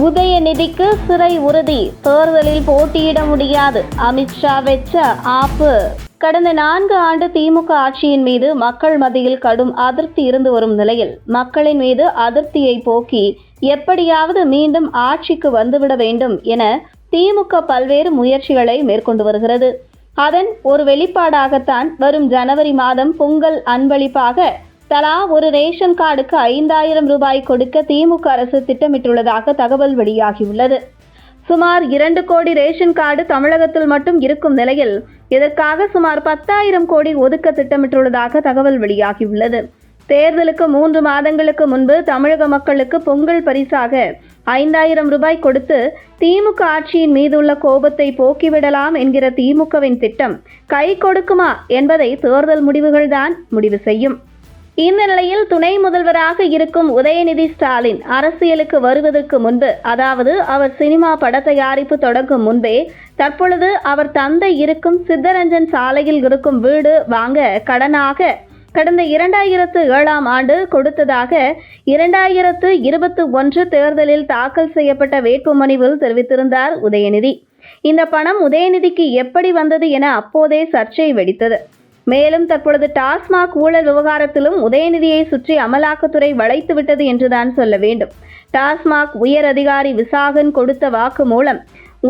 உதயநிதிக்கு சிறை உறுதி. தேர்தலில் போட்டியிட முடியாது. அமித்ஷா வெச்ச ஆப்பு. கடந்த நான்கு ஆண்டு திமுக ஆட்சியின் மீது மக்கள் மத்தியில் கடும் அதிருப்தி இருந்து வரும் நிலையில் மக்களின் மீது அதிருப்தியை போக்கி எப்படியாவது மீண்டும் ஆட்சிக்கு வந்துவிட வேண்டும் என திமுக பல்வேறு முயற்சிகளை மேற்கொண்டு வருகிறது. அதன் ஒரு வெளிப்பாடாகத்தான் வரும் ஜனவரி மாதம் பொங்கல் அன்பளிப்பாக தலா ஒரு ரேஷன் கார்டுக்கு ஐந்தாயிரம் ரூபாய் கொடுக்க திமுக அரசு திட்டமிட்டுள்ளதாக தகவல் வெளியாகியுள்ளது. சுமார் இரண்டு கோடி ரேஷன் கார்டு தமிழகத்தில் மட்டும் இருக்கும் நிலையில் இதற்காக சுமார் பத்தாயிரம் கோடி ஒதுக்க திட்டமிட்டுள்ளதாக தகவல் வெளியாகியுள்ளது. தேர்தலுக்கு மூன்று மாதங்களுக்கு முன்பு தமிழக மக்களுக்கு பொங்கல் பரிசாக ஐந்தாயிரம் ரூபாய் கொடுத்து திமுக ஆட்சியின் மீதுள்ள கோபத்தை போக்கிவிடலாம் என்கிற திமுகவின் திட்டம் கை கொடுக்குமா என்பதை தேர்தல் முடிவுகள்தான் முடிவு செய்யும். இந்த நிலையில் துணை முதல்வராக இருக்கும் உதயநிதி ஸ்டாலின் அரசியலுக்கு வருவதற்கு முன்பு அதாவது அவர் சினிமா பட தயாரிப்பு தொடங்கும் முன்பே தற்பொழுது அவர் தந்தை இருக்கும் சித்தரஞ்சன் சாலையில் இருக்கும் வீடு வாங்க கடனாக கடந்த இரண்டாயிரத்து ஏழாம் ஆண்டு கொடுத்ததாக இரண்டாயிரத்து இருபத்தி ஒன்று தேர்தலில் தாக்கல் செய்யப்பட்ட வேட்புமனுவில் தெரிவித்திருந்தார் உதயநிதி. இந்த பணம் உதயநிதிக்கு எப்படி வந்தது என அப்போதே சர்ச்சை வெடித்தது. மேலும் தற்பொழுது டாஸ்மாக் ஊழல் விவகாரத்திலும் உதயநிதியை சுற்றி அமலாக்கத்துறை வளைத்து விட்டது என்றுதான் சொல்ல வேண்டும். டாஸ்மாக் உயர் அதிகாரி விசாகன் கொடுத்த வாக்கு மூலம்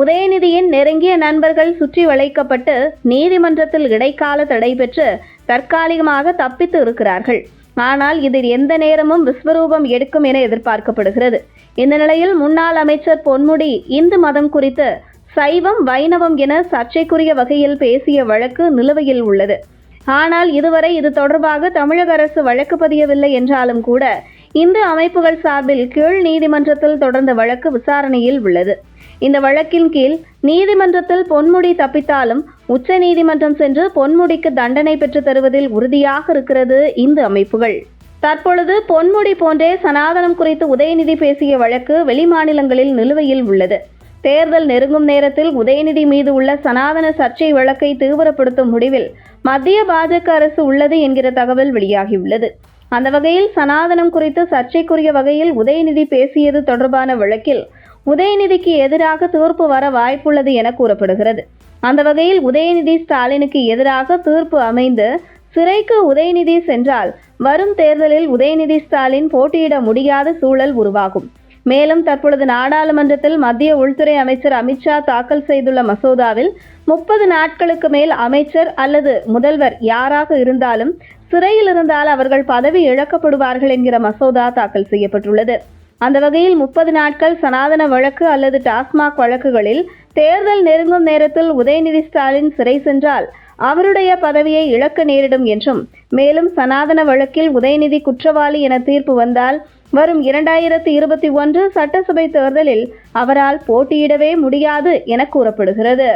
உதயநிதியின் நெருங்கிய நண்பர்கள் சுற்றி வளைக்கப்பட்டு நீதிமன்றத்தில் இடைக்கால தடை பெற்று தற்காலிகமாக தப்பித்து இருக்கிறார்கள். ஆனால் இதில் எந்த நேரமும் விஸ்வரூபம் எடுக்கும் என எதிர்பார்க்கப்படுகிறது. இந்த நிலையில் முன்னாள் அமைச்சர் பொன்முடி இந்து மதம் குறித்து சைவம் வைணவம் என சர்ச்சைக்குரிய வகையில் பேசிய வழக்கு நிலுவையில் உள்ளது. ஆனால் இதுவரை இது தொடர்பாக தமிழக அரசு வழக்கு பதியவில்லை என்றாலும் கூட இந்து அமைப்புகள் சார்பில் கீழ் நீதிமன்றத்தில் தொடர்ந்த வழக்கு விசாரணையில் உள்ளது. இந்த வழக்கின் கீழ் நீதிமன்றத்தில் பொன்முடி தப்பித்தாலும் உச்ச நீதிமன்றம் சென்று பொன்முடிக்கு தண்டனை பெற்று தருவதில் உறுதியாக இருக்கிறது இந்து அமைப்புகள். தற்பொழுது பொன்முடி போன்றே சனாதனம் குறித்து உதயநிதி பேசிய வழக்கு வெளிமாநிலங்களில் நிலுவையில் உள்ளது. தேர்தல் நெருங்கும் நேரத்தில் உதயநிதி மீது உள்ள சனாதன சர்ச்சை வழக்கை தீவிரப்படுத்தும் முடிவில் மத்திய பாஜக அரசு உள்ளது என்கிற தகவல் வெளியாகியுள்ளது. அந்த வகையில் சனாதனம் குறித்து சர்ச்சைக்குரிய வகையில் உதயநிதி பேசியது தொடர்பான வழக்கில் உதயநிதிக்கு எதிராக தீர்ப்பு வர வாய்ப்புள்ளது என கூறப்படுகிறது. அந்த வகையில் உதயநிதி ஸ்டாலினுக்கு எதிராக தீர்ப்பு அமைந்து சிறைக்கு உதயநிதி சென்றால் வரும் தேர்தலில் உதயநிதி ஸ்டாலின் போட்டியிட முடியாத சூழல் உருவாகும். மேலும் தற்பொழுது நாடாளுமன்றத்தில் மத்திய உள்துறை அமைச்சர் அமித்ஷா தாக்கல் செய்துள்ள மசோதாவில் முப்பது நாட்களுக்கு மேல் அமைச்சர் அல்லது முதல்வர் யாராக இருந்தாலும் சிறையில் இருந்தால் அவர்கள் பதவி இழக்கப்படுவார்கள் என்கிற மசோதா தாக்கல் செய்யப்பட்டுள்ளது. அந்த வகையில் முப்பது நாட்கள் சனாதன வழக்கு அல்லது டாஸ்மாக் வழக்குகளில் தேர்தல் நெருங்கும் நேரத்தில் உதயநிதி ஸ்டாலின் சிறை சென்றால் அவருடைய பதவியை இழக்க நேரிடும் என்றும் மேலும் சனாதன வழக்கில் உதயநிதி குற்றவாளி என தீர்ப்பு வந்தால் வரும் இரண்டாயிரத்து இருபத்தி ஒன்று சட்டசபை தேர்தலில் அவரால் போட்டியிடவே முடியாது என கூறப்படுகிறது.